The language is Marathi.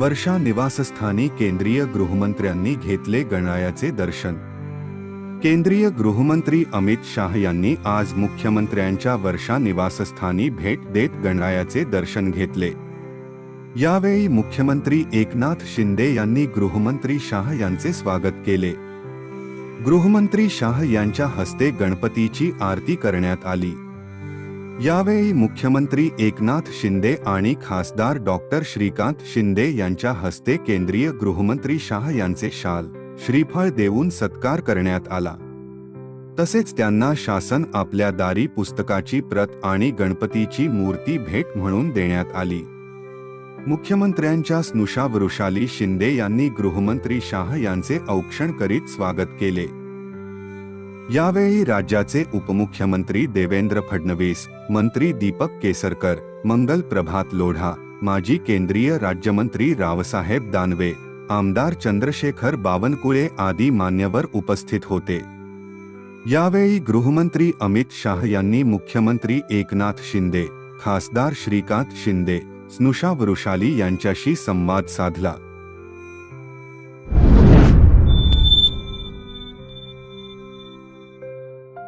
वर्षा निवासस्थानी केंद्रीय गृहमंत्र्यांनी घेतले गणरायाचे दर्शन. केंद्रीय गृहमंत्री अमित शाह यांनी आज मुख्यमंत्र्यांच्या वर्षा निवासस्थानी भेट देत गणरायाचे दर्शन घेतले. यावेळी मुख्यमंत्री एकनाथ शिंदे यांनी गृहमंत्री शाह यांचे स्वागत केले. गृहमंत्री शाह यांच्या हस्ते गणपतीची आरती करण्यात आली. यावेळी मुख्यमंत्री एकनाथ शिंदे आणि खासदार डॉक्टर श्रीकांत शिंदे यांच्या हस्ते केंद्रीय गृहमंत्री शाह यांचे शाल श्रीफळ देऊन सत्कार करण्यात आला. तसेच त्यांना शासन आपल्या दारी पुस्तकाची प्रत आणि गणपतीची मूर्ती भेट म्हणून देण्यात आली. मुख्यमंत्र्यांच्या स्नुषा वृषाली शिंदे यांनी गृहमंत्री शाह यांचे औक्षण करीत स्वागत केले. यावेळी राज्याचे उपमुख्यमंत्री देवेंद्र फडणवीस मंत्री दीपक केसरकर मंगल प्रभात लोढा माजी केंद्रीय राज्यमंत्री रावसाहेब दानवे आमदार चंद्रशेखर बावनकुळे आदी मान्यवर उपस्थित होते. यावेळी गृहमंत्री अमित शाह यांनी मुख्यमंत्री एकनाथ शिंदे खासदार श्रीकांत शिंदे स्नुषा वृषाली यांच्याशी संवाद साधला.